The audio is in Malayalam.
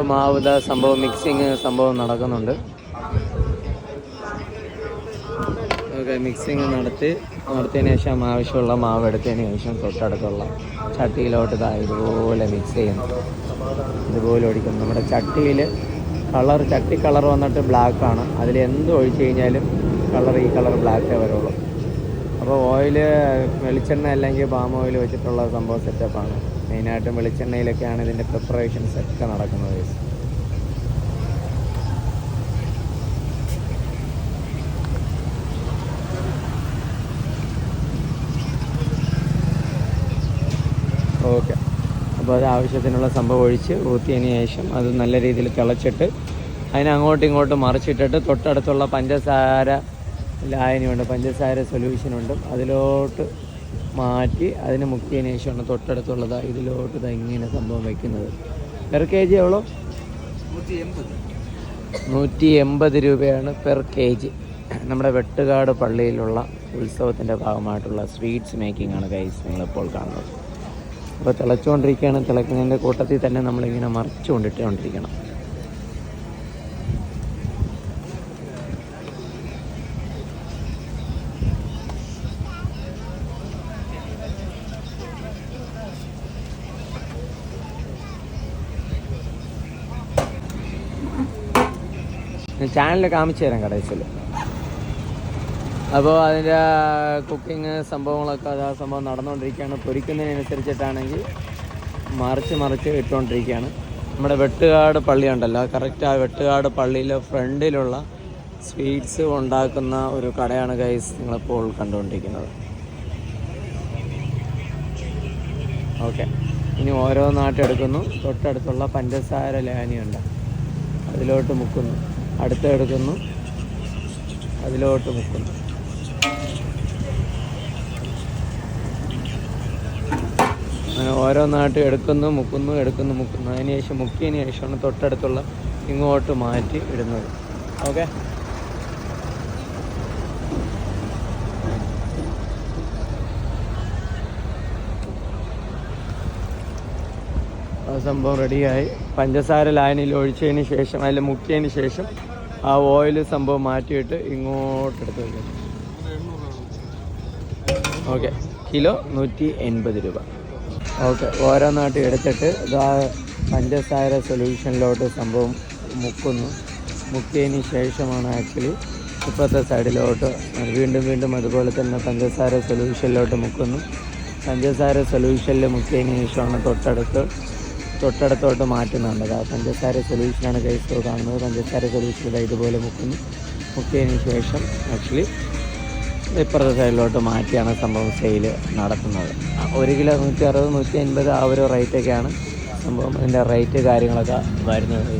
അപ്പോൾ സംഭവം മിക്സിങ് സംഭവം നടക്കുന്നുണ്ട്. ഓക്കെ മിക്സിങ് നടത്തി. നടത്തിയതിന് ശേഷം ആവശ്യമുള്ള മാവ് എടുത്തതിന് ശേഷം തൊട്ടടുത്തുള്ള ചട്ടിയിലോട്ട് ഇതാ ഇതുപോലെ മിക്സ് ചെയ്യുന്നു. ഇതുപോലെ ഒഴിക്കുന്നു. നമ്മുടെ ചട്ടിയിൽ കളർ ചട്ടി കളർ വന്നിട്ട് ബ്ലാക്കാണ് അതിൽ എന്ത് ഒഴിച്ചു കഴിഞ്ഞാലും കളർ ഈ കളർ ബ്ലാക്കേ വരുള്ളൂ. അപ്പോൾ ഓയിൽ വെളിച്ചെണ്ണ അല്ലെങ്കിൽ പാം ഓയിൽ വെച്ചിട്ടുള്ള സംഭവം സെറ്റപ്പാണ് മെയിനായിട്ടും വെളിച്ചെണ്ണയിലൊക്കെയാണ് ഇതിന്റെ പ്രിപ്പറേഷൻസ് ഒക്കെ നടക്കുന്നത്. ഓക്കെ അപ്പോൾ അത് ആവശ്യത്തിനുള്ള സംഭവം ഒഴിച്ച് ഊത്തിയതിന് ശേഷം അത് നല്ല രീതിയിൽ തിളച്ചിട്ട് അതിനെ അങ്ങോട്ടും ഇങ്ങോട്ടും മറിച്ചിട്ടിട്ട് തൊട്ടടുത്തുള്ള പഞ്ചസാര ലായനിയുണ്ട് പഞ്ചസാര സൊല്യൂഷനുണ്ട്. അതിലോട്ട് മാറ്റി അതിന് മുക്കിയതിന് ശേഷമാണ് തൊട്ടടുത്തുള്ളത് ഇതിലോട്ട് ഇത് സംഭവം വയ്ക്കുന്നത് പെർ കെ ജി എവ്വളോ? നൂറ്റി എൺപത് രൂപയാണ് പെർ കെ ജി നമ്മുടെ വെട്ടുകാട് പള്ളിയിലുള്ള ഉത്സവത്തിന്റെ ഭാഗമായിട്ടുള്ള സ്വീറ്റ്സ് മേക്കിംഗ് ആണ് കൈസ് നിങ്ങളിപ്പോൾ കാണുന്നത്. അപ്പോൾ തിളച്ചുകൊണ്ടിരിക്കുകയാണ് തിളക്കുന്നതിന്റെ കൂട്ടത്തിൽ തന്നെ നമ്മളിങ്ങനെ മറിച്ചുകൊണ്ടിട്ടുകൊണ്ടിരിക്കണം ചാനൽ കാമിച്ചു തരാം കടയിൽ അപ്പോൾ അതിന്റെ കുക്കിങ് സംഭവങ്ങളൊക്കെ അത് ആ സംഭവം നടന്നുകൊണ്ടിരിക്കുകയാണ്. പൊരിക്കുന്നതിനനുസരിച്ചിട്ടാണെങ്കിൽ മറിച്ച് മറിച്ച് ഇട്ടുകൊണ്ടിരിക്കുകയാണ്. നമ്മുടെ വെട്ടുകാട് പള്ളി ഉണ്ടല്ലോ. കറക്റ്റ് ആ വെട്ടുകാട് പള്ളിയിലെ ഫ്രണ്ടിലുള്ള സ്വീറ്റ്സ് ഉണ്ടാക്കുന്ന ഒരു കടയാണ് ഗൈസ് നിങ്ങളിപ്പോൾ കണ്ടുകൊണ്ടിരിക്കുന്നത്. ഓക്കെ ഇനി ഓരോ നാട്ടെടുക്കുന്നു തൊട്ടടുത്തുള്ള പഞ്ചസാര ലാനിയുണ്ട്. അതിലോട്ട് മുക്കുന്നു. അടുത്ത് എടുക്കുന്നു അതിലോട്ട് മുക്കുന്നു. അങ്ങനെ ഓരോന്നായിട്ട് എടുക്കുന്നു മുക്കുന്നു എടുക്കുന്നു മുക്കുന്നു. അതിന് ശേഷം മുക്കിയതിന് ശേഷമാണ് തൊട്ടടുത്തുള്ള ഇങ്ങോട്ട് മാറ്റി ഇടുന്നത്. ഓക്കെ? സംഭവം റെഡിയായി. പഞ്ചസാര ലൈനിൽ ഒഴിച്ചതിന് ശേഷം അതിൽ മുക്കിയതിന് ശേഷം ആ ഓയിൽ സംഭവം മാറ്റിയിട്ട് ഇങ്ങോട്ട് എടുത്ത് വയ്ക്കുന്നു ഓക്കെ. കിലോ നൂറ്റി എൺപത് രൂപ. ഓക്കെ. ഓരോന്നായിട്ട് എടുത്തിട്ട് ഇതാ പഞ്ചസാര സൊല്യൂഷനിലോട്ട് സംഭവം മുക്കുന്നു. മുക്കിയതിന് ശേഷമാണ് ആക്ച്വലി ഇപ്പോഴത്തെ സൈഡിലോട്ട് വീണ്ടും വീണ്ടും അതുപോലെ തന്നെ പഞ്ചസാര സൊല്യൂഷനിലോട്ട് മുക്കുന്നു. പഞ്ചസാര സൊല്യൂഷനിൽ മുക്കിയതിന് ശേഷമാണ് തൊട്ടടുത്ത് തൊട്ടടുത്തോട്ട് മാറ്റുന്നുണ്ട്. ആ പഞ്ചസാര സൊല്യൂഷനാണ് കൈസ് കാണുന്നത് പഞ്ചസാര സൊല്യൂഷൻ ഇതുപോലെ മുക്കുന്നു മുക്കിയതിന് ശേഷം ആക്ച്വലി ഇപ്പുറത്തെ സൈഡിലോട്ട് മാറ്റിയാണ് സംഭവം സെയിൽ നടത്തുന്നത്. ഒരു കിലോ നൂറ്റി അറുപത് നൂറ്റി അൻപത് ആ ഒരു റേറ്റൊക്കെയാണ് സംഭവം അതിന്റെ റേറ്റ് കാര്യങ്ങളൊക്കെ വരുന്നത്.